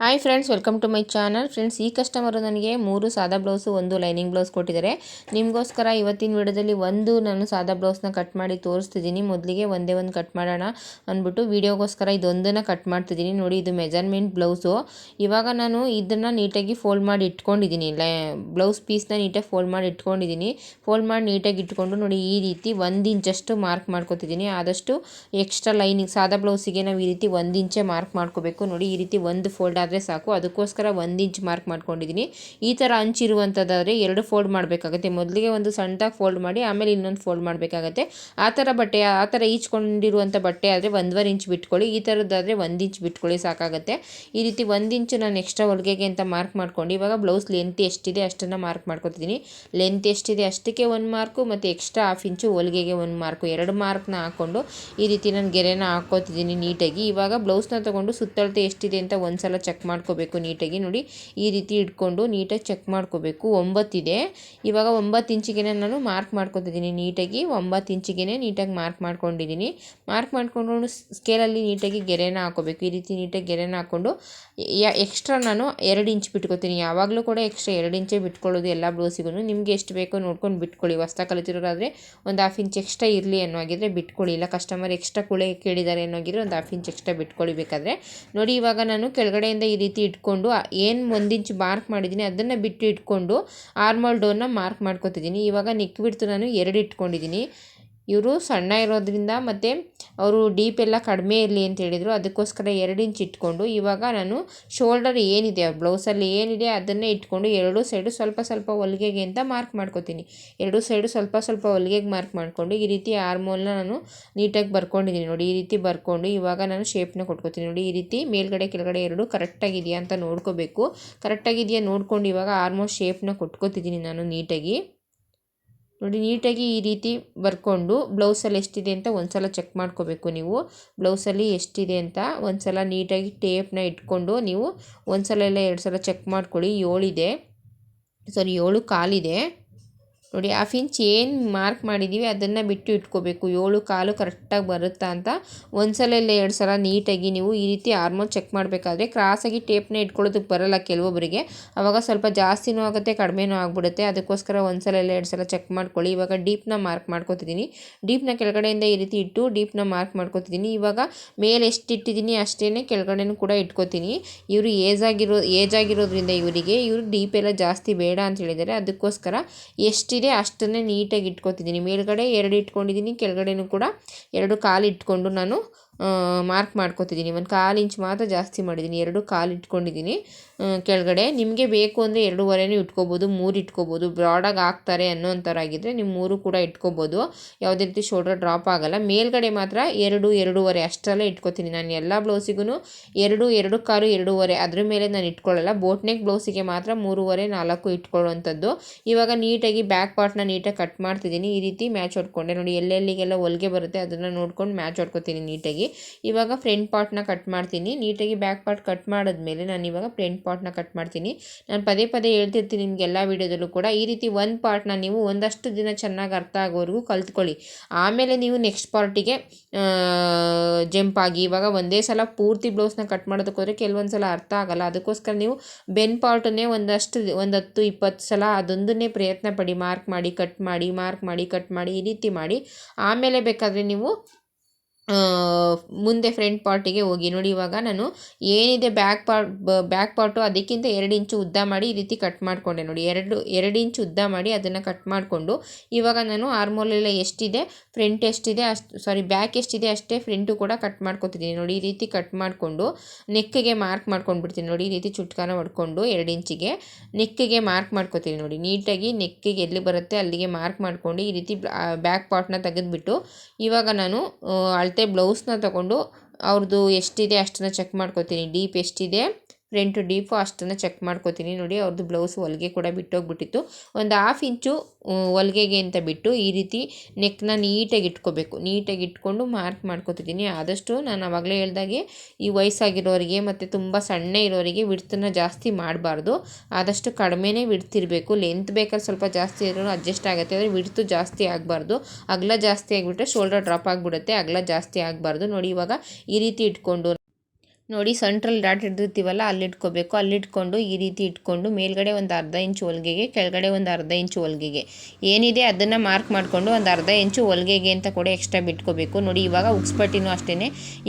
Hi friends welcome to my channel friends ಈ customer ನನಗೆ ಮೂರು ಸಾದಾ ಬ್ಲೌಸು ಒಂದು ಲೈನಿಂಗ್ ಬ್ಲೌಸ್ ಕೊಟ್ಟಿದ್ದಾರೆ. ನಿಮಗೋಸ್ಕರ ಇವತ್ತಿನ ವಿಡಿಯೋದಲ್ಲಿ ಒಂದು ನಾನು ಸಾದಾ ಬ್ಲೌಸ್ನ ಕಟ್ ಮಾಡಿ ತೋರಿಸ್ತಿದ್ದೀನಿ. ಮೊದಲಿಗೆ ಒಂದೇ ಒಂದು ಕಟ್ ಮಾಡೋಣ ಅಂದ್ಬಿಟ್ಟು ವೀಡಿಯೋಗೋಸ್ಕರ ಇದೊಂದನ್ನು ಕಟ್ ಮಾಡ್ತಿದ್ದೀನಿ. ನೋಡಿ, ಇದು ಮೆಜರ್ಮೆಂಟ್ ಬ್ಲೌಸು ಇವಾಗ ನಾನು ಇದನ್ನು ನೀಟಾಗಿ ಫೋಲ್ಡ್ ಮಾಡಿ ಇಟ್ಕೊಂಡಿದ್ದೀನಿ. ಲೈ ಬ್ಲೌಸ್ ಪೀಸ್ನ ನೀಟಾಗಿ ಫೋಲ್ಡ್ ಮಾಡಿ ಇಟ್ಕೊಂಡಿದ್ದೀನಿ. ಫೋಲ್ಡ್ ಮಾಡಿ ನೀಟಾಗಿ ಇಟ್ಕೊಂಡು ನೋಡಿ, ಈ ರೀತಿ ಒಂದು ಇಂಚಷ್ಟು ಮಾರ್ಕ್ ಮಾಡ್ಕೊತಿದ್ದೀನಿ. ಆದಷ್ಟು ಎಕ್ಸ್ಟ್ರಾ ಲೈನಿಂಗ್ ಸಾದಾ ಬ್ಲೌಸಿಗೆ ನಾವು ಈ ರೀತಿ ಒಂದು ಇಂಚೆ ಮಾರ್ಕ್ ಮಾಡ್ಕೋಬೇಕು. ನೋಡಿ, ಈ ರೀತಿ ಒಂದು ಫೋಲ್ಡ್ ಆದರೆ ಸಾಕು. ಅದಕ್ಕೋಸ್ಕರ ಒಂದು ಇಂಚ್ ಮಾರ್ಕ್ ಮಾಡ್ಕೊಂಡಿದ್ದೀನಿ ಈ ಥರ ಅಂಚಿರುವಂಥದ್ದಾದರೆ ಎರಡು ಫೋಲ್ಡ್ ಮಾಡಬೇಕಾಗುತ್ತೆ. ಮೊದಲಿಗೆ ಒಂದು ಸಣ್ಣದಾಗಿ ಫೋಲ್ಡ್ ಮಾಡಿ, ಆಮೇಲೆ ಇನ್ನೊಂದು ಫೋಲ್ಡ್ ಮಾಡಬೇಕಾಗತ್ತೆ. ಆ ಥರ ಬಟ್ಟೆ, ಆ ಥರ ಈಚ್ಕೊಂಡಿರುವಂಥ ಬಟ್ಟೆ ಆದರೆ ಒಂದುವರೆ ಇಂಚ್ ಬಿಟ್ಕೊಳ್ಳಿ. ಈ ಥರದ್ದಾದರೆ ಒಂದು ಇಂಚ್ ಬಿಟ್ಕೊಳ್ಳಿ ಸಾಕಾಗುತ್ತೆ. ಈ ರೀತಿ ಒಂದು ಇಂಚ್ ನಾನು ಎಕ್ಸ್ಟ್ರಾ ಹೊಲಿಗೆಗೆ ಅಂತ ಮಾರ್ಕ್ ಮಾಡ್ಕೊಂಡು, ಇವಾಗ ಬ್ಲೌಸ್ ಲೆಂತ್ ಎಷ್ಟಿದೆ ಅಷ್ಟನ್ನು ಮಾರ್ಕ್ ಮಾಡ್ಕೊತಿದ್ದೀನಿ ಲೆಂತ್ ಎಷ್ಟಿದೆ ಅಷ್ಟಕ್ಕೆ ಒಂದು ಮಾರ್ಕು ಮತ್ತು ಎಕ್ಸ್ಟ್ರಾ ಹಾಫ್ ಇಂಚು ಹೊಲಿಗೆಗೆ ಒಂದು ಮಾರ್ಕು ಎರಡು ಮಾರ್ಕ್ನ ಹಾಕ್ಕೊಂಡು ಈ ರೀತಿ ನಾನು ಗೆರೆನ ಹಾಕ್ಕೋತಿದ್ದೀನಿ ನೀಟಾಗಿ. ಇವಾಗ ಬ್ಲೌಸ್ನ ತೊಗೊಂಡು ಸುತ್ತಳತೆ ಎಷ್ಟಿದೆ ಅಂತ ಒಂದು ಸಲ ಚೆಕ್ ಮಾಡ್ಕೋಬೇಕು ನೀಟಾಗಿ. ನೋಡಿ, ಈ ರೀತಿ ಇಟ್ಕೊಂಡು ನೀಟಾಗಿ ಚೆಕ್ ಮಾಡ್ಕೋಬೇಕು. ಒಂಬತ್ತಿದೆ. ಇವಾಗ ಒಂಬತ್ತು ಇಂಚಿಗೆ ನಾನು ಮಾರ್ಕ್ ಮಾಡ್ಕೊತಿದ್ದೀನಿ ನೀಟಾಗಿ. ಒಂಬತ್ತು ಇಂಚಿಗೆ ನೀಟಾಗಿ ಮಾರ್ಕ್ ಮಾಡ್ಕೊಂಡಿದ್ದೀನಿ. ಮಾರ್ಕ್ ಮಾಡ್ಕೊಂಡು ಸ್ಕೇಲಲ್ಲಿ ನೀಟಾಗಿ ಗೆರೆನ ಹಾಕೋಬೇಕು. ಈ ರೀತಿ ನೀಟಾಗಿ ಗೆರೆನ ಹಾಕ್ಕೊಂಡು ಎಕ್ಸ್ಟ್ರಾ ನಾನು ಎರಡು ಇಂಚ್ ಬಿಟ್ಕೊತೀನಿ. ಯಾವಾಗಲೂ ಕೂಡ ಎಕ್ಸ್ಟ್ರಾ ಎರಡು ಇಂಚೇ ಬಿಟ್ಕೊಳ್ಳೋದು ಎಲ್ಲ ಬ್ಲೌಸಿಗೂ ನಿಮಗೆ ಎಷ್ಟು ಬೇಕೋ ನೋಡ್ಕೊಂಡು ಬಿಟ್ಕೊಳ್ಳಿ. ಹೊಸ್ತಾ ಕಲಿತಿರೋರಾದರೆ ಒಂದು ಹಾಫ್ ಇಂಚ್ ಎಕ್ಸ್ಟ್ರಾ ಇರಲಿ ಅನ್ನೋ ಹಾಗಿದ್ರೆ ಬಿಟ್ಕೊಳ್ಳಿ. ಇಲ್ಲ ಕಸ್ಟಮರ್ ಎಕ್ಸ್ಟ್ರಾ ಕುಳೆ ಕೇಳಿದ್ದಾರೆ ಅನ್ನೋಗಿದ್ರೆ ಒಂದು ಹಾಫ್ ಇಂಚ್ ಎಕ್ಸ್ಟ್ರಾ ಬಿಟ್ಕೊಳ್ಳಿ ಬೇಕಾದರೆ. ನೋಡಿ, ಇವಾಗ ನಾನು ಕೆಳಗಡೆಯಿಂದ ಈ ರೀತಿ ಇಟ್ಕೊಂಡು ಏನು ಒಂದಿಂಚು ಮಾರ್ಕ್ ಮಾಡಿದ್ದೀನಿ ಅದನ್ನು ಬಿಟ್ಟು ಇಟ್ಕೊಂಡು ಆರ್ಮಲ್ ಡೋರ್ನ ಮಾರ್ಕ್ ಮಾಡ್ಕೊತಿದ್ದೀನಿ ಇವಾಗ ನೆಕ್ ಬಿಡ್ತು ನಾನು ಎರಡು ಇಟ್ಕೊಂಡಿದ್ದೀನಿ ಇವರು ಸಣ್ಣ ಇರೋದ್ರಿಂದ ಮತ್ತು ಅವರು ಡೀಪ್ ಎಲ್ಲ ಕಡಿಮೆ ಇರಲಿ ಅಂತ ಹೇಳಿದರು. ಅದಕ್ಕೋಸ್ಕರ ಎರಡು ಇಂಚ್ ಇಟ್ಕೊಂಡು ಇವಾಗ ನಾನು ಶೋಲ್ಡರ್ ಏನಿದೆ ಬ್ಲೌಸಲ್ಲಿ ಏನಿದೆ ಅದನ್ನೇ ಇಟ್ಕೊಂಡು ಎರಡು ಸೈಡು ಸ್ವಲ್ಪ ಸ್ವಲ್ಪ ಹೊಲಿಗೆಗೆ ಅಂತ ಮಾರ್ಕ್ ಮಾಡ್ಕೋತೀನಿ. ಎರಡು ಸೈಡು ಸ್ವಲ್ಪ ಸ್ವಲ್ಪ ಹೊಲಿಗೆಗೆ ಮಾರ್ಕ್ ಮಾಡಿಕೊಂಡು ಈ ರೀತಿ ಆರ್ಮೋಲ್ನ ನಾನು ನೀಟಾಗಿ ಬರ್ಕೊಂಡಿದ್ದೀನಿ. ನೋಡಿ, ಈ ರೀತಿ ಬರ್ಕೊಂಡು ಇವಾಗ ನಾನು ಶೇಪ್ನ ಕೊಟ್ಕೋತೀನಿ. ನೋಡಿ, ಈ ರೀತಿ ಮೇಲ್ಗಡೆ ಕೆಳಗಡೆ ಎರಡು ಕರೆಕ್ಟಾಗಿದೆಯಾ ಅಂತ ನೋಡ್ಕೋಬೇಕು. ಕರೆಕ್ಟಾಗಿದೆಯಾ ನೋಡ್ಕೊಂಡು ಇವಾಗ ಆರ್ಮೋಲ್ ಶೇಪ್ನ ಕೊಟ್ಕೋತಿದ್ದೀನಿ ನಾನು ನೀಟಾಗಿ. ನೋಡಿ, ನೀಟಾಗಿ ಈ ರೀತಿ ಬರ್ಕೊಂಡು ಬ್ಲೌಸಲ್ಲಿ ಎಷ್ಟಿದೆ ಅಂತ ಒಂದು ಸಲ ಚೆಕ್ ಮಾಡ್ಕೋಬೇಕು ನೀವು. ಬ್ಲೌಸಲ್ಲಿ ಎಷ್ಟಿದೆ ಅಂತ ಒಂದು ಸಲ ನೀಟಾಗಿ ಟೇಪ್ನ ಇಟ್ಕೊಂಡು ನೀವು ಒಂದು ಸಲ ಎಲ್ಲ ಎರಡು ಸಲ ಚೆಕ್ ಮಾಡ್ಕೊಳ್ಳಿ. ಏಳಿದೆ. ಸಾರಿ, ಏಳು ಕಾಲಿದೆ. ನೋಡಿ ಹಾಫ್ ಇಂಚ್ ಏನು ಮಾರ್ಕ್ ಮಾಡಿದ್ದೀವಿ ಅದನ್ನು ಬಿಟ್ಟು ಇಟ್ಕೋಬೇಕು. ಏಳು ಕಾಲು ಕರೆಕ್ಟಾಗಿ ಬರುತ್ತಾ ಅಂತ ಒಂದು ಸಲ ಇಲ್ಲ ಎರಡು ಸಲ ನೀಟಾಗಿ ನೀವು ಈ ರೀತಿ ಆರ್ಮೋಲ್ ಚೆಕ್ ಮಾಡಬೇಕಾದ್ರೆ ಕ್ರಾಸಾಗಿ ಟೇಪ್ನ ಇಟ್ಕೊಳ್ಳೋದಕ್ಕೆ ಬರಲ್ಲ ಕೆಲವೊಬ್ಬರಿಗೆ ಆವಾಗ ಸ್ವಲ್ಪ ಜಾಸ್ತಿನೂ ಆಗುತ್ತೆ, ಕಡಿಮೆನೂ ಆಗಿಬಿಡುತ್ತೆ. ಅದಕ್ಕೋಸ್ಕರ ಒಂದು ಸಲ ಇಲ್ಲ ಎರಡು ಸಲ ಚೆಕ್ ಮಾಡ್ಕೊಳ್ಳಿ. ಇವಾಗ ಡೀಪ್ನ ಮಾರ್ಕ್ ಮಾಡ್ಕೊತಿದ್ದೀನಿ. ಡೀಪ್ನ ಕೆಳಗಡೆಯಿಂದ ಈ ರೀತಿ ಇಟ್ಟು ಡೀಪ್ನ ಮಾರ್ಕ್ ಮಾಡ್ಕೊತಿದ್ದೀನಿ. ಇವಾಗ ಮೇಲೆ ಎಷ್ಟು ಇಟ್ಟಿದ್ದೀನಿ ಅಷ್ಟೇ ಕೆಳಗಡೆನೂ ಕೂಡ ಇಟ್ಕೋತೀನಿ. ಇವರು ಏಜ್ ಆಗಿರೋ ಏಜ್ ಆಗಿರೋದ್ರಿಂದ ಇವರಿಗೆ ಇವರು ಡೀಪ್ ಎಲ್ಲ ಜಾಸ್ತಿ ಬೇಡ ಅಂತ ಹೇಳಿದ್ದಾರೆ. ಅದಕ್ಕೋಸ್ಕರ ಎಷ್ಟಿದೆ ಅಷ್ಟನ್ನೇ ನೀಟಾಗಿ ಇಟ್ಕೊತಿದ್ದೀನಿ. ಮೇಲುಗಡೆ ಎರಡು ಇಟ್ಕೊಂಡಿದ್ದೀನಿ ಕೆಳಗಡೆನೂ ಕೂಡ ಎರಡು ಕಾಲು ಇಟ್ಕೊಂಡು ನಾನು ಮಾರ್ಕ್ ಮಾಡ್ಕೊತಿದ್ದೀನಿ. ಒಂದು ಕಾಲು ಇಂಚ್ ಮಾತ್ರ ಜಾಸ್ತಿ ಮಾಡಿದ್ದೀನಿ ಎರಡು ಕಾಲು ಇಟ್ಕೊಂಡಿದ್ದೀನಿ ಕೆಳಗಡೆ ನಿಮಗೆ ಬೇಕು ಅಂದರೆ ಎರಡೂವರೆನೂ ಇಟ್ಕೋಬೋದು, ಮೂರು ಇಟ್ಕೋಬೋದು. ಬ್ರಾಡಾಗಿ ಹಾಕ್ತಾರೆ ಅನ್ನೋಂಥರಾಗಿದ್ದರೆ ನೀವು ಮೂರು ಕೂಡ ಇಟ್ಕೋಬೋದು. ಯಾವುದೇ ರೀತಿ ಶೋಲ್ಡರ್ ಡ್ರಾಪ್ ಆಗಲ್ಲ. ಮೇಲ್ಗಡೆ ಮಾತ್ರ ಎರಡು, ಎರಡೂವರೆ ಅಷ್ಟರಲ್ಲೇ ಇಟ್ಕೋತೀನಿ ನಾನು. ಎಲ್ಲ ಬ್ಲೌಸಿಗೂ ಎರಡು ಎರಡು ಕಾಲು, ಎರಡೂವರೆ. ಅದ್ರ ಮೇಲೆ ನಾನು ಇಟ್ಕೊಳ್ಳಲ್ಲ. ಬೋಟ್ನೆಕ್ ಬ್ಲೌಸಿಗೆ ಮಾತ್ರ ಮೂರುವರೆ, ನಾಲ್ಕು ಇಟ್ಕೊಳ್ಳುವಂಥದ್ದು. ಇವಾಗ ನೀಟಾಗಿ ಬ್ಯಾಕ್ ಪಾರ್ಟ್ನ ನೀಟಾಗಿ ಕಟ್ ಮಾಡ್ತಿದ್ದೀನಿ ಈ ರೀತಿ ಮ್ಯಾಚ್ ಹೊಡ್ಕೊಂಡೆ. ನೋಡಿ, ಎಲ್ಲೆಲ್ಲಿಗೆಲ್ಲ ಹೊಲಿಗೆ ಬರುತ್ತೆ, ಅದನ್ನು ನೋಡ್ಕೊಂಡು ಮ್ಯಾಚ್ ಹೊಡ್ಕೊತೀನಿ ನೀಟಾಗಿ. ಇವಾಗ ಫ್ರಂಟ್ ಪಾರ್ಟ್ನ ಕಟ್ ಮಾಡ್ತೀನಿ. ನೀಟಾಗಿ ಬ್ಯಾಕ್ ಪಾರ್ಟ್ ಕಟ್ ಮಾಡಿದ್ಮೇಲೆ ನಾನು ಇವಾಗ ಫ್ರಂಟ್ ಪಾರ್ಟ್ನ ಕಟ್ ಮಾಡ್ತೀನಿ. ನಾನು ಪದೇ ಪದೇ ಹೇಳ್ತಿರ್ತೀನಿ ನಿಮ್ಗೆ ಎಲ್ಲ ವೀಡಿಯೋದಲ್ಲೂ ಕೂಡ. ಈ ರೀತಿ ಒಂದು ಪಾರ್ಟ್ನ ನೀವು ಒಂದಷ್ಟು ದಿನ ಚೆನ್ನಾಗಿ ಅರ್ಥ ಆಗೋವರೆಗೂ ಕಲ್ತ್ಕೊಳ್ಳಿ. ಆಮೇಲೆ ನೀವು ನೆಕ್ಸ್ಟ್ ಪಾರ್ಟಿಗೆ ಜಂಪ್ ಆಗಿ ಇವಾಗ ಒಂದೇ ಸಲ ಪೂರ್ತಿ ಬ್ಲೌಸ್ನ ಕಟ್ ಮಾಡೋದಕ್ಕೆ ಹೋದರೆ ಕೆಲವೊಂದು ಸಲ ಅರ್ಥ ಆಗಲ್ಲ. ಅದಕ್ಕೋಸ್ಕರ ನೀವು ಬೆನ್ ಪಾರ್ಟನ್ನೇ ಒಂದಷ್ಟು, ಒಂದು ಹತ್ತು, ಇಪ್ಪತ್ತು ಸಲ ಅದೊಂದನ್ನೇ ಪ್ರಯತ್ನ ಪಡಿ. ಮಾರ್ಕ್ ಮಾಡಿ ಕಟ್ ಮಾಡಿ ಮಾರ್ಕ್ ಮಾಡಿ ಕಟ್ ಮಾಡಿ, ಈ ರೀತಿ ಮಾಡಿ. ಆಮೇಲೆ ಬೇಕಾದರೆ ನೀವು ಮುಂದೆ ಫ್ರಂಟ್ ಪಾರ್ಟಿಗೆ ಹೋಗಿ. ನೋಡಿ, ಇವಾಗ ನಾನು ಏನಿದೆ ಬ್ಯಾಕ್ ಪಾರ್ಟ್ ಬ್ಯಾಕ್ ಪಾರ್ಟು ಅದಕ್ಕಿಂತ ಎರಡು ಇಂಚು ಉದ್ದ ಮಾಡಿ ಈ ರೀತಿ ಕಟ್ ಮಾಡಿಕೊಂಡೆ. ನೋಡಿ, ಎರಡು ಎರಡು ಇಂಚು ಉದ್ದ ಮಾಡಿ ಅದನ್ನು ಕಟ್ ಮಾಡಿಕೊಂಡು ಇವಾಗ ನಾನು ಆರ್ಮೋಲೆಲ್ಲ ಎಷ್ಟಿದೆ, ಫ್ರಂಟ್ ಎಷ್ಟಿದೆ, ಅಷ್ಟು ಸಾರಿ ಬ್ಯಾಕ್ ಎಷ್ಟಿದೆ ಅಷ್ಟೇ ಫ್ರಂಟು ಕೂಡ ಕಟ್ ಮಾಡ್ಕೊತಿದ್ದೀನಿ. ನೋಡಿ, ಈ ರೀತಿ ಕಟ್ ಮಾಡಿಕೊಂಡು ನೆಕ್ಕಿಗೆ ಮಾರ್ಕ್ ಮಾಡ್ಕೊಂಡು ಬಿಡ್ತೀನಿ ನೋಡಿ, ಈ ರೀತಿ ಚುಟ್ಕಾನ ಹೊಡ್ಕೊಂಡು ಎರಡು ಇಂಚಿಗೆ ನೆಕ್ಕಿಗೆ ಮಾರ್ಕ್ ಮಾಡ್ಕೊತೀನಿ ನೋಡಿ, ನೀಟಾಗಿ ನೆಕ್ಕಿಗೆ ಎಲ್ಲಿ ಬರುತ್ತೆ ಅಲ್ಲಿಗೆ ಮಾರ್ಕ್ ಮಾಡ್ಕೊಂಡು ಈ ರೀತಿ ಬ್ಯಾಕ್ ಪಾರ್ಟ್ನ ತೆಗೆದುಬಿಟ್ಟು ಇವಾಗ ನಾನು ಅಳತೆ ಬ್ಲೌಸ್ನ ತಗೊಂಡು ಅವ್ರದ್ದು ಎಷ್ಟಿದೆ ಅಷ್ಟನ್ನು ಚೆಕ್ ಮಾಡ್ಕೋತೀನಿ. ಡೀಪ್ ಎಷ್ಟಿದೆ? ಫ್ರಂಟ್ ಡೀಪು ಅಷ್ಟನ್ನು ಚೆಕ್ ಮಾಡ್ಕೋತೀನಿ. ನೋಡಿ ಅವ್ರದ್ದು ಬ್ಲೌಸ್ ಹೊಲಿಗೆ ಕೂಡ ಬಿಟ್ಟೋಗ್ಬಿಟ್ಟಿತ್ತು. ಒಂದು ಹಾಫ್ ಇಂಚು ಹೊಲಿಗೆಗೆ ಅಂತ ಬಿಟ್ಟು ಈ ರೀತಿ ನೆಕ್ನ ನೀಟಾಗಿ ಇಟ್ಕೋಬೇಕು. ನೀಟಾಗಿ ಇಟ್ಕೊಂಡು ಮಾರ್ಕ್ ಮಾಡ್ಕೋತಿದ್ದೀನಿ. ಆದಷ್ಟು ನಾನು ಆವಾಗಲೇ ಹೇಳ್ದಾಗೆ ಈ ವಯಸ್ಸಾಗಿರೋರಿಗೆ ಮತ್ತು ತುಂಬ ಸಣ್ಣ ಇರೋರಿಗೆ ವಿಡ್ತನ್ನು ಜಾಸ್ತಿ ಮಾಡಬಾರ್ದು. ಆದಷ್ಟು ಕಡಿಮೆನೇ ವಿಡ್ತಿರಬೇಕು ಲೆಂತ್ ಬೇಕಾದ್ರೆ ಸ್ವಲ್ಪ ಜಾಸ್ತಿ ಇರೋರು ಅಡ್ಜಸ್ಟ್ ಆಗುತ್ತೆ. ಅಂದರೆ ವಿಡ್ತು ಜಾಸ್ತಿ ಆಗಬಾರ್ದು. ಅಗಲ ಜಾಸ್ತಿ ಆಗಿಬಿಟ್ರೆ ಶೋಲ್ಡರ್ ಡ್ರಾಪ್ ಆಗಿಬಿಡುತ್ತೆ. ಅಗಲ ಜಾಸ್ತಿ ಆಗಬಾರ್ದು. ನೋಡಿ, ಇವಾಗ ಈ ರೀತಿ ಇಟ್ಕೊಂಡು ನೋಡಿ ಸೆಂಟ್ರಲ್ ಡಾಟ್ ಹಿಡಿದಿರ್ತೀವಲ್ಲ ಅಲ್ಲಿ ಅಲ್ಲಿಟ್ಕೊಂಡು ಈ ರೀತಿ ಇಟ್ಕೊಂಡು ಮೇಲ್ಗಡೆ ಒಂದು ಅರ್ಧ ಇಂಚು ಹೊಲಿಗೆಗೆ, ಕೆಳಗಡೆ ಒಂದು ಅರ್ಧ ಇಂಚು ಹೊಲಿಗೆಗೆ. ಏನಿದೆ ಅದನ್ನು ಮಾರ್ಕ್ ಮಾಡಿಕೊಂಡು ಒಂದು ಅರ್ಧ ಇಂಚು ಹೊಲಿಗೆಗೆ ಅಂತ ಕೂಡ ಎಕ್ಸ್ಟ್ರಾ ಬಿಟ್ಕೋಬೇಕು. ನೋಡಿ ಇವಾಗ ಉಕ್ಸ್ ಪಟ್ಟಿನೂ ಅಷ್ಟೇ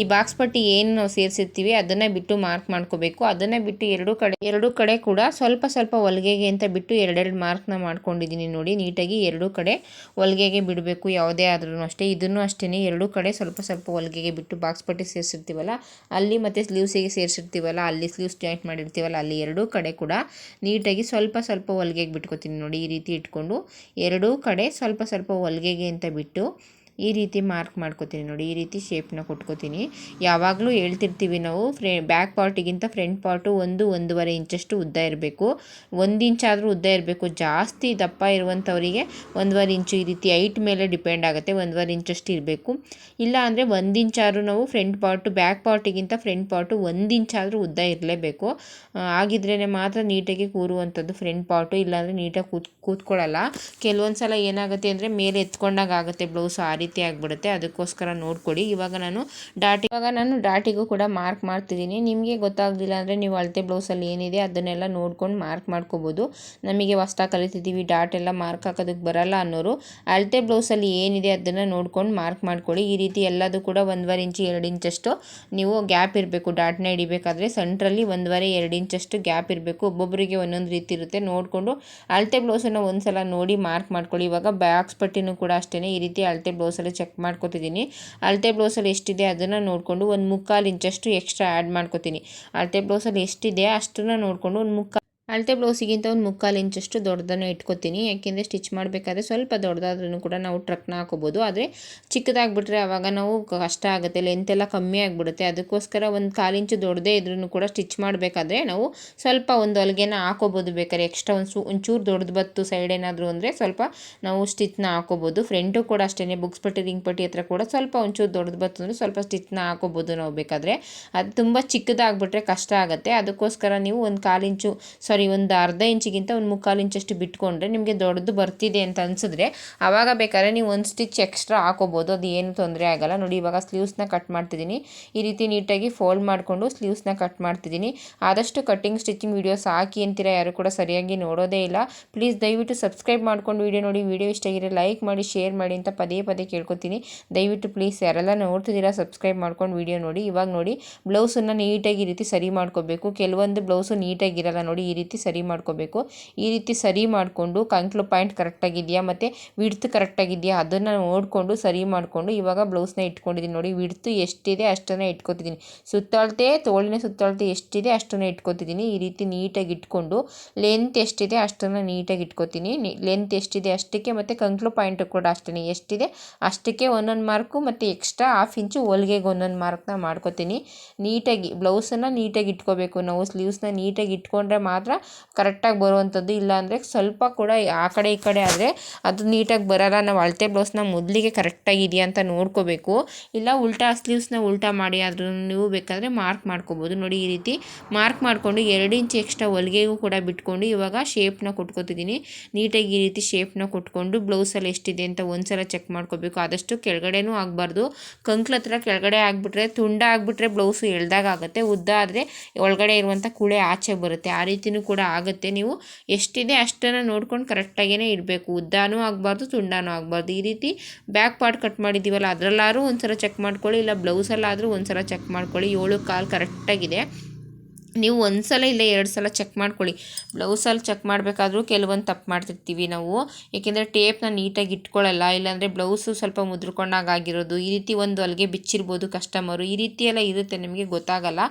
ಈ ಬಾಕ್ಸ್ ಪಟ್ಟಿ ಏನು ನಾವು ಸೇರಿಸಿರ್ತೀವಿ ಅದನ್ನು ಬಿಟ್ಟು ಮಾರ್ಕ್ ಮಾಡ್ಕೋಬೇಕು. ಅದನ್ನು ಬಿಟ್ಟು ಎರಡು ಕಡೆ ಎರಡು ಕಡೆ ಕೂಡ ಸ್ವಲ್ಪ ಸ್ವಲ್ಪ ಹೊಲಿಗೆಗೆ ಅಂತ ಬಿಟ್ಟು ಎರಡೆರಡು ಮಾರ್ಕ್ನ ಮಾಡ್ಕೊಂಡಿದ್ದೀನಿ ನೋಡಿ. ನೀಟಾಗಿ ಎರಡು ಕಡೆ ಹೊಲಿಗೆಗೆ ಬಿಡಬೇಕು. ಯಾವುದೇ ಆದ್ರೂ ಅಷ್ಟೇ. ಇದನ್ನು ಅಷ್ಟೇ ಎರಡು ಕಡೆ ಸ್ವಲ್ಪ ಸ್ವಲ್ಪ ಹೊಲಿಗೆಗೆ ಬಿಟ್ಟು ಬಾಕ್ಸ್ ಪಟ್ಟಿ ಸೇರಿಸಿರ್ತೀವಲ್ಲ, ಅಲ್ಲಿ ಮತ್ತು ಸ್ಲೀವ್ಸಿಗೆ ಸೇರಿಸಿರ್ತೀವಲ್ಲ, ಅಲ್ಲಿ ಸ್ಲೀವ್ಸ್ ಜಾಯಿಂಟ್ ಮಾಡಿರ್ತೀವಲ್ಲ, ಅಲ್ಲಿ ಎರಡೂ ಕಡೆ ಕೂಡ ನೀಟಾಗಿ ಸ್ವಲ್ಪ ಸ್ವಲ್ಪ ಹೊಲಿಗೆಗೆ ಬಿಟ್ಕೊತೀನಿ ನೋಡಿ ಈ ರೀತಿ ಇಟ್ಕೊಂಡು. ಎರಡೂ ಕಡೆ ಸ್ವಲ್ಪ ಸ್ವಲ್ಪ ಹೊಲಿಗೆಗೆ ಅಂತ ಬಿಟ್ಟು ಈ ರೀತಿ ಮಾರ್ಕ್ ಮಾಡ್ಕೋತೀನಿ ನೋಡಿ, ಈ ರೀತಿ ಶೇಪ್ನ ಕೊಟ್ಕೋತೀನಿ. ಯಾವಾಗಲೂ ಹೇಳ್ತಿರ್ತೀವಿ ನಾವು ಫ್ರೇ ಬ್ಯಾಕ್ ಪಾರ್ಟಿಗಿಂತ ಫ್ರಂಟ್ ಪಾರ್ಟು ಒಂದು, ಒಂದೂವರೆ ಇಂಚಷ್ಟು ಉದ್ದ ಇರಬೇಕು. ಒಂದು ಇಂಚಾದರೂ ಉದ್ದ ಇರಬೇಕು. ಜಾಸ್ತಿ ದಪ್ಪ ಇರುವಂಥವರಿಗೆ ಒಂದೂವರೆ ಇಂಚು ಈ ರೀತಿ ಐಟ್ ಮೇಲೆ ಡಿಪೆಂಡ್ ಆಗುತ್ತೆ, ಒಂದೂವರೆ ಇಂಚಷ್ಟು ಇರಬೇಕು. ಇಲ್ಲ ಅಂದರೆ ಒಂದು ಇಂಚಾದರೂ ನಾವು ಫ್ರಂಟ್ ಪಾರ್ಟು ಬ್ಯಾಕ್ ಪಾರ್ಟಿಗಿಂತ ಫ್ರಂಟ್ ಪಾರ್ಟು ಒಂದು ಇಂಚಾದರೂ ಉದ್ದ ಇರಲೇಬೇಕು. ಆಗಿದ್ರೇ ಮಾತ್ರ ನೀಟಾಗಿ ಕೂರುವಂಥದ್ದು ಫ್ರಂಟ್ ಪಾರ್ಟು ಇಲ್ಲಾಂದರೆ ನೀಟಾಗಿ ಕೂತ್ ಕೂತ್ಕೊಳ್ಳಲ್ಲ ಕೆಲವೊಂದು ಸಲ ಏನಾಗುತ್ತೆ ಅಂದರೆ ಮೇಲೆ ಎತ್ಕೊಂಡಾಗ ಆಗುತ್ತೆ ಬ್ಲೌಸ್ ಆ ಆಗಿಬಿಡುತ್ತೆ. ಅದಕ್ಕೋಸ್ಕರ ನೋಡ್ಕೊಳ್ಳಿ. ಇವಾಗ ನಾನು ಡಾಟಿ ಇವಾಗ ನಾನು ಡಾಟಿಗೂ ಕೂಡ ಮಾರ್ಕ್ ಮಾಡ್ತಿದ್ದೀನಿ. ನಿಮಗೆ ಗೊತ್ತಾಗಲಿಲ್ಲ ಅಂದರೆ ನೀವು ಅಳತೆ ಬ್ಲೌಸಲ್ಲಿ ಏನಿದೆ ಅದನ್ನೆಲ್ಲ ನೋಡ್ಕೊಂಡು ಮಾರ್ಕ್ ಮಾಡ್ಕೋಬೋದು. ನಮಗೆ ಹೊಸ್ದಾಗಿ ಕಲಿತಿದ್ದೀವಿ, ಡಾಟ್ ಎಲ್ಲ ಮಾರ್ಕ್ ಹಾಕೋದಕ್ಕೆ ಬರಲ್ಲ ಅನ್ನೋರು. ಅಳತೆ ಬ್ಲೌಸಲ್ಲಿ ಏನಿದೆ ಅದನ್ನು ನೋಡ್ಕೊಂಡು ಮಾರ್ಕ್ ಮಾಡ್ಕೊಳ್ಳಿ. ಈ ರೀತಿ ಎಲ್ಲದೂ ಕೂಡ ಒಂದೂವರೆ ಇಂಚು, ಎರಡು ಇಂಚಷ್ಟು ನೀವು ಗ್ಯಾಪ್ ಇರಬೇಕು. ಡಾಟ್ನ ಹಿಡಿಬೇಕಾದ್ರೆ ಸೆಂಟ್ರಲ್ಲಿ ಒಂದೂವರೆ, ಎರಡು ಇಂಚಷ್ಟು ಗ್ಯಾಪ್ ಇರಬೇಕು. ಒಬ್ಬೊಬ್ಬರಿಗೆ ಒಂದೊಂದು ರೀತಿ ಇರುತ್ತೆ. ನೋಡಿಕೊಂಡು ಅಳತೆ ಬ್ಲೌಸನ್ನು ಒಂದು ಸಲ ನೋಡಿ ಮಾರ್ಕ್ ಮಾಡ್ಕೊಳ್ಳಿ. ಇವಾಗ ಬ್ಯಾಕ್ಸ್ ಪಟ್ಟಿನೂ ಕೂಡ ಅಷ್ಟೇ ಈ ರೀತಿ ಅಳತೆ ಬ್ಲೌಸಲ್ಲಿ ಚೆಕ್ ಮಾಡ್ಕೊತಿದ್ದೀನಿ. ಅಳತೆ ಬ್ಲೌಸಲ್ಲಿ ಎಷ್ಟಿದೆ ಅದನ್ನು ನೋಡಿಕೊಂಡು ಒಂದು ಮುಕ್ಕಾಲು ಇಂಚಷ್ಟು ಎಕ್ಸ್ಟ್ರಾ ಆ್ಯಡ್ ಮಾಡ್ಕೋತೀನಿ. ಅಳತೆ ಬ್ಲೌಸಲ್ಲಿ ಎಷ್ಟಿದೆ ಅಷ್ಟನ್ನು ನೋಡಿಕೊಂಡು ಒಂದು ಮುಕ್ಕಾಲು ಅಳತೆ ಬ್ಲೌಸಿಗಿಂತ ಒಂದು ಮುಕ್ಕಾಲು ಇಂಚಷ್ಟು ದೊಡ್ಡದನ್ನು ಇಟ್ಕೊತೀನಿ. ಯಾಕೆಂದರೆ ಸ್ಟಿಚ್ ಮಾಡಬೇಕಾದ್ರೆ ಸ್ವಲ್ಪ ದೊಡ್ಡದಾದ್ರೂ ಕೂಡ ನಾವು ಟ್ರಕ್ನ ಹಾಕೋಬೋದು. ಆದರೆ ಚಿಕ್ಕದಾಗ್ಬಿಟ್ರೆ ಆವಾಗ ನಾವು ಕಷ್ಟ ಆಗುತ್ತೆ ಲೆಂತ್ ಎಲ್ಲ ಕಮ್ಮಿ ಆಗಿಬಿಡುತ್ತೆ. ಅದಕ್ಕೋಸ್ಕರ ಒಂದು ಕಾಲು ಇಂಚು ದೊಡ್ಡದೇ ಇದ್ರೂ ಕೂಡ ಸ್ಟಿಚ್ ಮಾಡಬೇಕಾದ್ರೆ ನಾವು ಸ್ವಲ್ಪ ಒಂದು ಹೊಲಿಗೆನ ಹಾಕೋಬೋದು. ಬೇಕಾದ್ರೆ ಎಕ್ಸ್ಟ್ರಾ ಒಂದು ಒಂಚೂರು ದೊಡ್ಡದು ಬತ್ತು ಸೈಡ್ ಏನಾದರೂ ಅಂದರೆ ಸ್ವಲ್ಪ ನಾವು ಸ್ಟಿಚ್ನ ಹಾಕೋಬೋದು. ಫ್ರಂಟು ಕೂಡ ಅಷ್ಟೇ ಬುಕ್ಸ್ ಪಟ್ಟಿ ರಿಂಗ್ ಪಟ್ಟಿ ಹತ್ರ ಕೂಡ ಸ್ವಲ್ಪ ಒಂಚೂರು ದೊಡ್ಡದು ಬತ್ತು ಅಂದರೆ ಸ್ವಲ್ಪ ಸ್ಟಿಚ್ನ ಹಾಕೋಬೋದು ನಾವು ಬೇಕಾದರೆ. ಅದು ತುಂಬ ಚಿಕ್ಕದಾಗ್ಬಿಟ್ರೆ ಕಷ್ಟ ಆಗುತ್ತೆ. ಅದಕ್ಕೋಸ್ಕರ ನೀವು ಒಂದು ಕಾಲು ಇಂಚು ಸಾರಿ ಒಂದು ಅರ್ಧ ಇಂಚಿಗಿಂತ ಒಂದು ಮುಕ್ಕಾಲು ಇಂಚಷ್ಟು ಬಿಟ್ಕೊಂಡ್ರೆ ನಿಮಗೆ ದೊಡ್ಡದು ಬರ್ತಿದೆ ಅಂತ ಅನಿಸಿದ್ರೆ ಆವಾಗ ಬೇಕಾದ್ರೆ ನೀವು ಒಂದು ಸ್ಟಿಚ್ ಎಕ್ಸ್ಟ್ರಾ ಹಾಕೋಬೋದು. ಅದು ಏನು ತೊಂದರೆ ಆಗೋಲ್ಲ. ನೋಡಿ, ಇವಾಗ ಸ್ಲೀವ್ಸ್ನ ಕಟ್ ಮಾಡ್ತಿದ್ದೀನಿ. ಈ ರೀತಿ ನೀಟಾಗಿ ಫೋಲ್ಡ್ ಮಾಡಿಕೊಂಡು ಸ್ಲೀವ್ಸ್ನ ಕಟ್ ಮಾಡ್ತಿದ್ದೀನಿ. ಆದಷ್ಟು ಕಟ್ಟಿಂಗ್, ಸ್ಟಿಚಿಂಗ್ ವೀಡಿಯೋಸ್ ಹಾಕಿ ಅಂತೀರಾ ಯಾರು ಕೂಡ ಸರಿಯಾಗಿ ನೋಡೋದೇ ಇಲ್ಲ. ಪ್ಲೀಸ್ ದಯವಿಟ್ಟು ಸಬ್ಸ್ಕ್ರೈಬ್ ಮಾಡ್ಕೊಂಡು ವೀಡಿಯೋ ನೋಡಿ. ವೀಡಿಯೋ ಇಷ್ಟ ಆಗಿರೋ ಲೈಕ್ ಮಾಡಿ, ಶೇರ್ ಮಾಡಿ ಅಂತ ಪದೇ ಪದೇ ಕೇಳ್ಕೊತೀನಿ. ದಯವಿಟ್ಟು ಪ್ಲೀಸ್ ಯಾರೆಲ್ಲ ನೋಡ್ತಿದ್ದೀರಾ ಸಬ್ಸ್ಕ್ರೈಬ್ ಮಾಡ್ಕೊಂಡು ವೀಡಿಯೋ ನೋಡಿ. ಇವಾಗ ನೋಡಿ, ಬ್ಲೌಸನ್ನು ನೀಟಾಗಿ ಈ ರೀತಿ ಸರಿ ಮಾಡ್ಕೋಬೇಕು. ಕೆಲವೊಂದು ಬ್ಲೌಸು ನೀಟಾಗಿರಲ್ಲ. ನೋಡಿ, ಈ ರೀತಿ ಸರಿ ಮಾಡ್ಕೋಬೇಕು. ಈ ರೀತಿ ಸರಿ ಮಾಡಿಕೊಂಡು ಕಂಕ್ಲು ಪಾಯಿಂಟ್ ಕರೆಕ್ಟಾಗಿದೆಯಾ ಮತ್ತು ವಿಡ್ತ್ ಕರೆಕ್ಟಾಗಿದೆಯಾ ಅದನ್ನು ನೋಡಿಕೊಂಡು ಸರಿ ಮಾಡಿಕೊಂಡು ಇವಾಗ ಬ್ಲೌಸ್ನ ಇಟ್ಕೊಂಡಿದ್ದೀನಿ ನೋಡಿ ವಿಡ್ತು ಎಷ್ಟಿದೆ ಅಷ್ಟನ್ನು ಇಟ್ಕೊತಿದ್ದೀನಿ. ಸುತ್ತಳತೆ ತೋಳಿನ ಸುತ್ತಳತೆ ಎಷ್ಟಿದೆ ಅಷ್ಟನ್ನು ಇಟ್ಕೊತಿದ್ದೀನಿ. ಈ ರೀತಿ ನೀಟಾಗಿ ಇಟ್ಕೊಂಡು ಲೆಂತ್ ಎಷ್ಟಿದೆ ಅಷ್ಟನ್ನು ನೀಟಾಗಿ ಇಟ್ಕೊತೀನಿ. ಲೆಂತ್ ಎಷ್ಟಿದೆ ಅಷ್ಟಕ್ಕೆ ಮತ್ತು ಕಂಕ್ಲು ಪಾಯಿಂಟ್ ಕೂಡ ಅಷ್ಟೇ ಎಷ್ಟಿದೆ ಅಷ್ಟಕ್ಕೆ ಒಂದೊಂದು ಮಾರ್ಕು ಮತ್ತು ಎಕ್ಸ್ಟ್ರಾ ಹಾಫ್ ಇಂಚು ಹೊಲಿಗೆಗೆ ಒಂದೊಂದು ಮಾರ್ಕ್ನ ಮಾಡ್ಕೊತೀನಿ. ನೀಟಾಗಿ ಬ್ಲೌಸನ್ನು ನೀಟಾಗಿ ಇಟ್ಕೋಬೇಕು. ನಾವು ಸ್ಲೀವ್ಸ್ನ ನೀಟಾಗಿ ಇಟ್ಕೊಂಡ್ರೆ ಮಾತ್ರ ಕರೆಕ್ಟಾಗಿ ಬರುವಂಥದ್ದು ಇಲ್ಲಾಂದರೆ ಸ್ವಲ್ಪ ಕೂಡ ಆ ಕಡೆ ಈ ಕಡೆ ಆದರೆ ಅದು ನೀಟಾಗಿ ಬರೋಲ್ಲ. ನಾವು ಅಳತೆ ಬ್ಲೌಸ್ನ ಮೊದಲಿಗೆ ಕರೆಕ್ಟಾಗಿದೆಯಾ ಅಂತ ನೋಡ್ಕೋಬೇಕು. ಇಲ್ಲ ಉಲ್ಟಾ ಸ್ಲೀವ್ಸ್ನ ಉಲ್ಟಾ ಮಾಡಿ ಆದರೂ ನೀವು ಬೇಕಾದರೆ ಮಾರ್ಕ್ ಮಾಡ್ಕೋಬೋದು. ನೋಡಿ ಈ ರೀತಿ ಮಾರ್ಕ್ ಮಾಡಿಕೊಂಡು ಎರಡು ಇಂಚ್ ಎಕ್ಸ್ಟ್ರಾ ಹೊಲಿಗೆಗೂ ಕೂಡ ಬಿಟ್ಕೊಂಡು ಇವಾಗ ಶೇಪ್ನ ಕೊಟ್ಕೋತಿದ್ದೀನಿ. ನೀಟಾಗಿ ಈ ರೀತಿ ಶೇಪ್ನ ಕೊಟ್ಕೊಂಡು ಬ್ಲೌಸಲ್ಲಿ ಎಷ್ಟಿದೆ ಅಂತ ಒಂದ್ಸಲ ಚೆಕ್ ಮಾಡ್ಕೋಬೇಕು. ಆದಷ್ಟು ಕೆಳಗಡೆನೂ ಆಗಬಾರ್ದು. ಕಂಕ್ಲ ಹತ್ರ ಕೆಳಗಡೆ ಆಗಿಬಿಟ್ರೆ ತುಂಡ ಆಗಿಬಿಟ್ರೆ ಬ್ಲೌಸು ಎಳ್ದಾಗ ಆಗುತ್ತೆ. ಉದ್ದ ಆದರೆ ಒಳಗಡೆ ಇರುವಂಥ ಕುಳೆ ಆಚೆ ಬರುತ್ತೆ. ಆ ರೀತಿಯೂ ಕೂಡ ಆಗುತ್ತೆ. ನೀವು ಎಷ್ಟಿದೆ ಅಷ್ಟನ್ನು ನೋಡ್ಕೊಂಡು ಕರೆಕ್ಟಾಗೇ ಇಡಬೇಕು. ಉದ್ದಾನೂ ಆಗಬಾರ್ದು, ತುಂಡಾನೂ ಆಗಬಾರ್ದು. ಈ ರೀತಿ ಬ್ಯಾಕ್ ಪಾರ್ಟ್ ಕಟ್ ಮಾಡಿದ್ದೀವಲ್ಲ, ಅದರಲ್ಲಾದ್ರೂ ಒಂದು ಸಲ ಚೆಕ್ ಮಾಡ್ಕೊಳ್ಳಿ, ಇಲ್ಲ ಬ್ಲೌಸಲ್ಲಾದರೂ ಒಂದು ಸಲ ಚೆಕ್ ಮಾಡ್ಕೊಳ್ಳಿ. ಏಳು ಕಾಲು ಕರೆಕ್ಟಾಗಿದೆ ನೀವು ಒಂದು ಸಲ ಇಲ್ಲ ಎರಡು ಸಲ ಚೆಕ್ ಮಾಡ್ಕೊಳ್ಳಿ. ಬ್ಲೌಸಲ್ಲಿ ಚೆಕ್ ಮಾಡಬೇಕಾದ್ರೂ ಕೆಲವೊಂದು ತಪ್ಪು ಮಾಡ್ತಿರ್ತೀವಿ ನಾವು. ಏಕೆಂದರೆ ಟೇಪ್ನ ನೀಟಾಗಿ ಇಟ್ಕೊಳ್ಳಲ್ಲ ಇಲ್ಲಾಂದರೆ ಬ್ಲೌಸು ಸ್ವಲ್ಪ ಮುದ್ರಕೊಂಡಾಗ ಆಗಿರೋದು, ಈ ರೀತಿ ಒಂದು ಅಲ್ಲಿಗೆ ಬಿಚ್ಚಿರ್ಬೋದು ಕಸ್ಟಮರು ಈ ರೀತಿ ಎಲ್ಲ ಇರುತ್ತೆ ನಿಮಗೆ ಗೊತ್ತಾಗಲ್ಲ.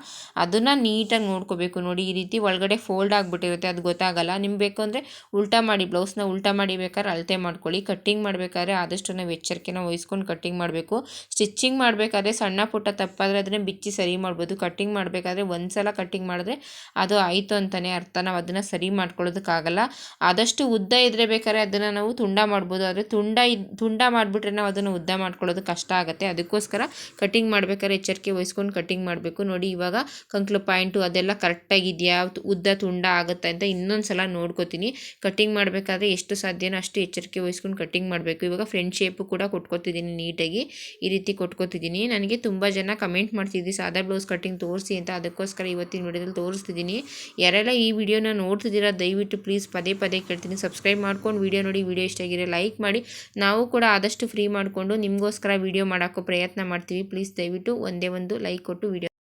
ಅದನ್ನು ನೀಟಾಗಿ ನೋಡ್ಕೋಬೇಕು ನೋಡಿ. ಈ ರೀತಿ ಒಳಗಡೆ ಫೋಲ್ಡ್ ಆಗಿಬಿಟ್ಟಿರುತ್ತೆ, ಅದು ಗೊತ್ತಾಗಲ್ಲ. ನಿಮ್ಗೆ ಬೇಕು ಅಂದರೆ ಉಲ್ಟಾ ಮಾಡಿ ಬ್ಲೌಸ್ನ ಉಲ್ಟಾ ಮಾಡಿ ಬೇಕಾದ್ರೆ ಅಳತೆ ಮಾಡ್ಕೊಳ್ಳಿ. ಕಟ್ಟಿಂಗ್ ಮಾಡಬೇಕಾದ್ರೆ ಆದಷ್ಟು ನಾವು ಎಚ್ಚರಿಕೆನ ವಹಿಸ್ಕೊಂಡು ಕಟ್ಟಿಂಗ್ ಮಾಡಬೇಕು. ಸ್ಟಿಚ್ಚಿಂಗ್ ಮಾಡಬೇಕಾದ್ರೆ ಸಣ್ಣ ಪುಟ್ಟ ತಪ್ಪಾದರೆ ಅದನ್ನು ಬಿಚ್ಚಿ ಸರಿ ಮಾಡ್ಬೋದು. ಕಟ್ಟಿಂಗ್ ಮಾಡಬೇಕಾದ್ರೆ ಒಂದು ಸಲ ಕಟ್ಟಿಂಗ್ ಮಾಡಿದ್ರೆ ಅದು ಆಯಿತು ಅಂತಲೇ ಅರ್ಥ. ನಾವು ಅದನ್ನು ಸರಿ ಮಾಡ್ಕೊಳ್ಳೋದಕ್ಕಾಗಲ್ಲ. ಆದಷ್ಟು ಉದ್ದ ಇದ್ರೆ ಬೇಕಾದ್ರೆ ಅದನ್ನು ನಾವು ತುಂಡ ಮಾಡ್ಬೋದು. ಆದರೆ ತುಂಡ ಇದ್, ತುಂಡ ಮಾಡಿಬಿಟ್ರೆ ನಾವು ಅದನ್ನು ಉದ್ದ ಮಾಡ್ಕೊಳ್ಳೋದು ಕಷ್ಟ ಆಗುತ್ತೆ. ಅದಕ್ಕೋಸ್ಕರ ಕಟಿಂಗ್ ಮಾಡ್ಬೇಕಾದ್ರೆ ಎಚ್ಚರಿಕೆ ವಹಿಸ್ಕೊಂಡು ಕಟಿಂಗ್ ಮಾಡಬೇಕು. ನೋಡಿ ಇವಾಗ ಕಂಕ್ಲು ಪಾಯಿಂಟು ಅದೆಲ್ಲ ಕರೆಕ್ಟಾಗಿದೆಯಾ ಉದ್ದ ತುಂಡ ಆಗುತ್ತೆ ಅಂತ ಇನ್ನೊಂದು ಸಲ ನೋಡ್ಕೋತೀನಿ. ಕಟಿಂಗ್ ಮಾಡಬೇಕಾದ್ರೆ ಎಷ್ಟು ಸಾಧ್ಯನೋ ಅಷ್ಟು ಎಚ್ಚರಿಕೆ ವಹಿಸ್ಕೊಂಡು ಕಟಿಂಗ್ ಮಾಡಬೇಕು. ಇವಾಗ ಫ್ರೆಂಡ್ ಶೇಪು ಕೂಡ ಕೊಟ್ಕೋತಿದ್ದೀನಿ ನೀಟಾಗಿ. ಈ ರೀತಿ ಕೊಟ್ಕೋತಿದ್ದೀನಿ. ನನಗೆ ತುಂಬ ಜನ ಕಮೆಂಟ್ ಮಾಡ್ತಿದ್ವಿ ಸಾದಾ ಬ್ಲೌಸ್ ಕಟಿಂಗ್ ತೋರಿಸಿ ಅಂತ. ಅದಕ್ಕೋಸ್ಕರ ಇವತ್ತಿನ ವಿಡಿಯೋದಲ್ಲಿ ತೋರಿಸ್ತಿದ್ದೀನಿ. ಯಾರೆಲ್ಲ ಈ ವಿಡಿಯೋನ ನೋಡ್ತಿದ್ದೀರಾ, ದಯವಿಟ್ಟು ಪ್ಲೀಸ್ ಪದೇ ಪದೇ ಕೇಳ್ತೀನಿ. ಸಬ್ಸ್ಕ್ರೈಬ್ ಮಾಡ್ಕೊಂಡು ವಿಡಿಯೋ ನೋಡಿ, ವಿಡಿಯೋ ಇಷ್ಟ ಆಗಿರೋ ಲೈಕ್ ಮಾಡಿ. ನಾವು ಕೂಡ ಆದಷ್ಟು ಫ್ರೀ ಮಾಡಿಕೊಂಡು ನಿಮಗೋಸ್ಕರ ವಿಡಿಯೋ ಮಾಡೋಕ್ಕೂ ಪ್ರಯತ್ನ ಮಾಡ್ತೀವಿ. ಪ್ಲೀಸ್ ದಯವಿಟ್ಟು ಒಂದೇ ಒಂದು ಲೈಕ್ ಕೊಟ್ಟು ವಿಡಿಯೋ